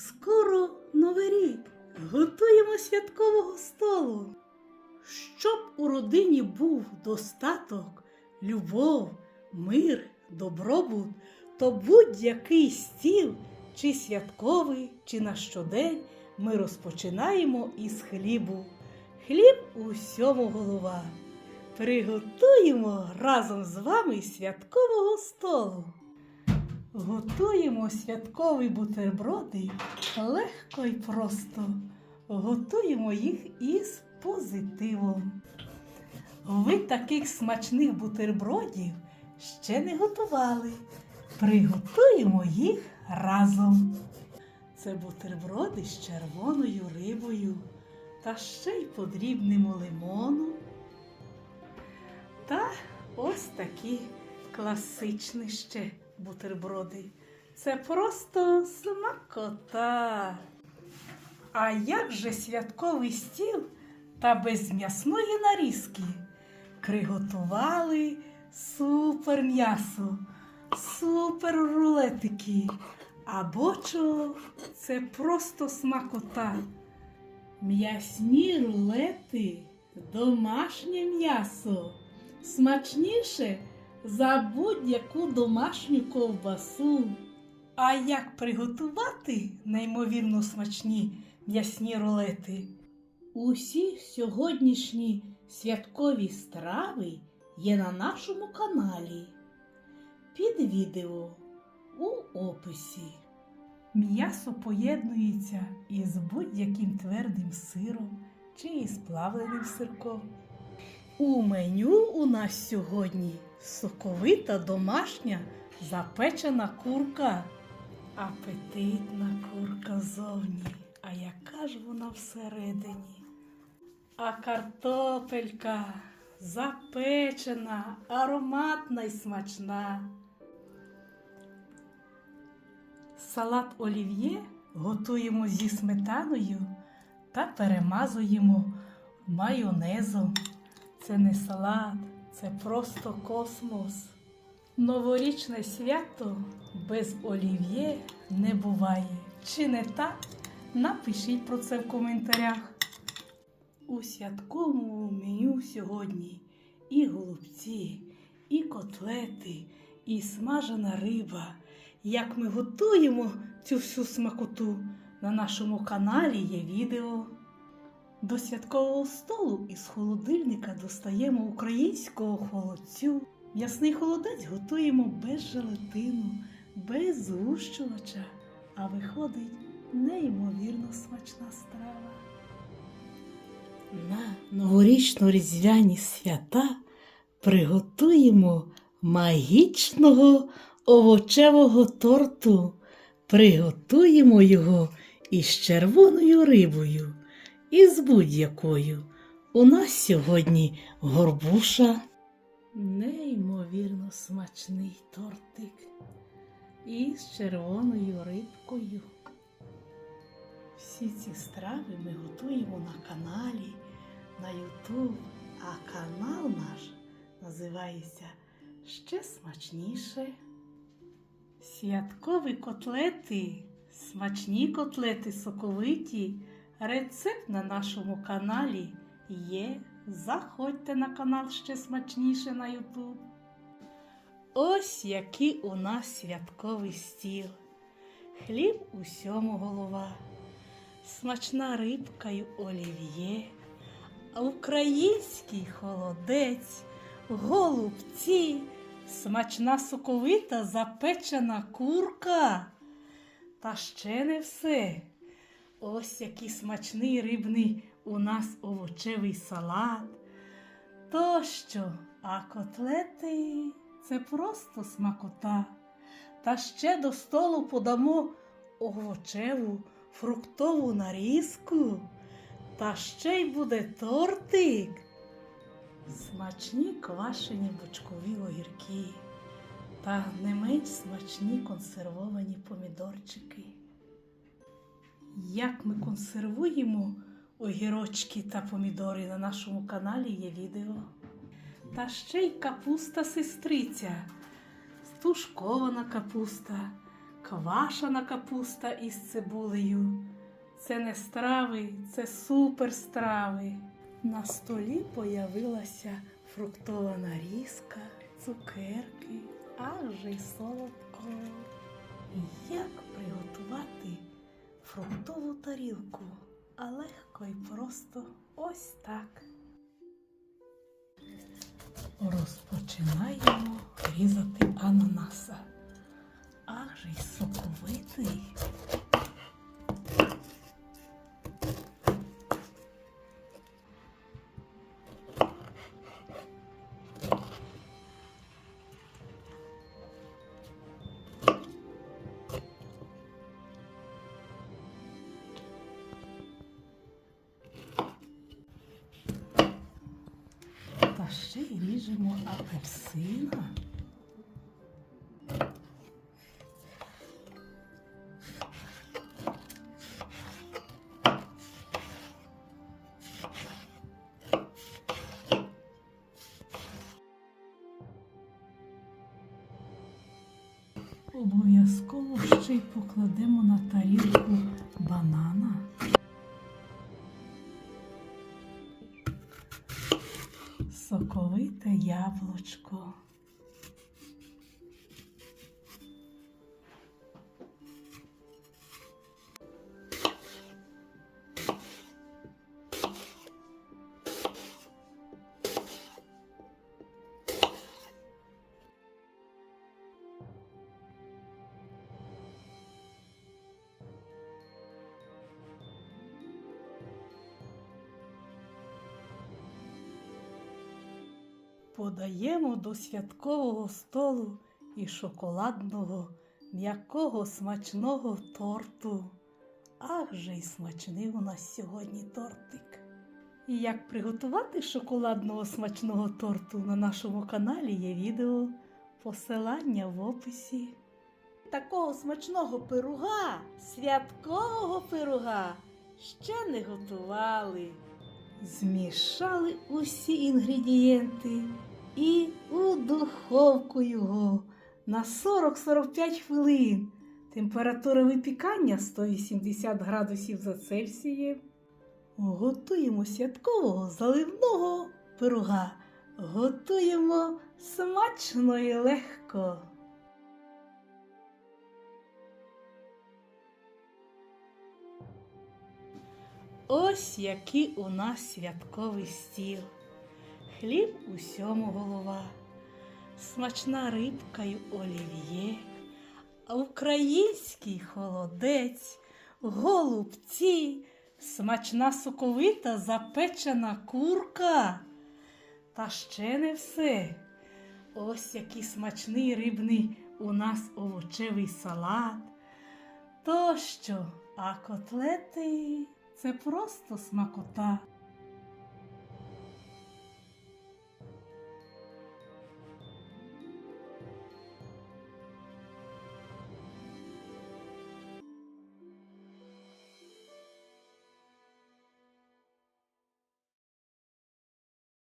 Скоро Новий рік. Готуємо святкового столу. Щоб у родині був достаток, любов, мир, добробут, то будь-який стіл, чи святковий, чи на щодень, ми розпочинаємо із хлібу. Хліб у всьому голова. Приготуємо разом з вами святкового столу. Готуємо святкові бутерброди легко і просто. Готуємо їх із позитивом. Ви таких смачних бутербродів ще не готували. Приготуємо їх разом. Це бутерброди з червоною рибою та ще й подрібнемо лимону. Та ось такі класичні ще бутерброди. Це просто смакота. А як же святковий стіл та без м'ясної нарізки? Приготували супер м'ясо, супер рулетики. Або чо, це просто смакота. М'ясні рулети, домашнє м'ясо. Смачніше за будь-яку домашню ковбасу. А як приготувати неймовірно смачні м'ясні рулети? Усі сьогоднішні святкові страви є на нашому каналі. Під відео у описі. М'ясо поєднується із будь-яким твердим сиром чи із плавленим сирком. У меню у нас сьогодні соковита домашня запечена курка. Апетитна курка зовні, а яка ж вона всередині? А картопелька запечена, ароматна й смачна. Салат олів'є готуємо зі сметаною та перемазуємо майонезом. Це не салат, це просто космос. Новорічне свято без олів'є не буває. Чи не так? Напишіть про це в коментарях. У святковому меню сьогодні і голубці, і котлети, і смажена риба. Як ми готуємо цю всю смакоту, на нашому каналі є відео. До святкового столу із холодильника достаємо українського холодцю. М'ясний холодець готуємо без желатину, без згущувача, а виходить неймовірно смачна страва. На новорічно-різдвяні свята приготуємо магічного овочевого торту. Приготуємо його із червоною рибою і з будь-якою. У нас сьогодні горбуша. Неймовірно смачний тортик із червоною рибкою. Всі ці страви ми готуємо на каналі, на YouTube, а канал наш називається ще смачніше. Святкові котлети, смачні котлети соковиті. Рецепт на нашому каналі є. Заходьте на канал ще смачніше на YouTube. Ось який у нас святковий стіл. Хліб усьому голова, смачна рибка й олів'є, український холодець, голубці, смачна соковита запечена курка. Та ще не все. Ось який смачний рибний у нас овочевий салат. Тощо, а котлети це просто смакота. Та ще до столу подамо овочеву фруктову нарізку. Та ще й буде тортик. Смачні квашені бочкові огірки та не менш смачні консервовані помідорчики. Як ми консервуємо огірочки та помідори на нашому каналі є відео. Та ще й капуста сестриця, тушкована капуста, квашена капуста із цибулею. Це не страви, це супер страви. На столі появилася фруктова нарізка, цукерки, аж й солодко. Як приготувати фруктову тарілку? А легко і просто ось так. Розпочинаємо різати ананаса. Ах же й соковитий. Ще й ріжемо апельсина. Обов'язково ще й покладемо на тарілку банана. Яблучко. Подаємо до святкового столу і шоколадного, м'якого смачного торту. Ах же й смачний у нас сьогодні тортик. І як приготувати шоколадного смачного торту на нашому каналі є відео, посилання в описі. Такого смачного пируга, святкового пируга ще не готували. Змішали усі інгредієнти і у духовку його на 40-45 хвилин. Температура випікання 180 градусів за Цельсієм. Готуємо святкового заливного пирога. Готуємо смачно і легко. Ось який у нас святковий стіл. Хліб усьому голова, смачна рибка й олів'є, а український холодець, голубці, смачна соковита запечена курка. Та ще не все. Ось який смачний рибний у нас овочевий салат. Тощо, а котлети це просто смакота.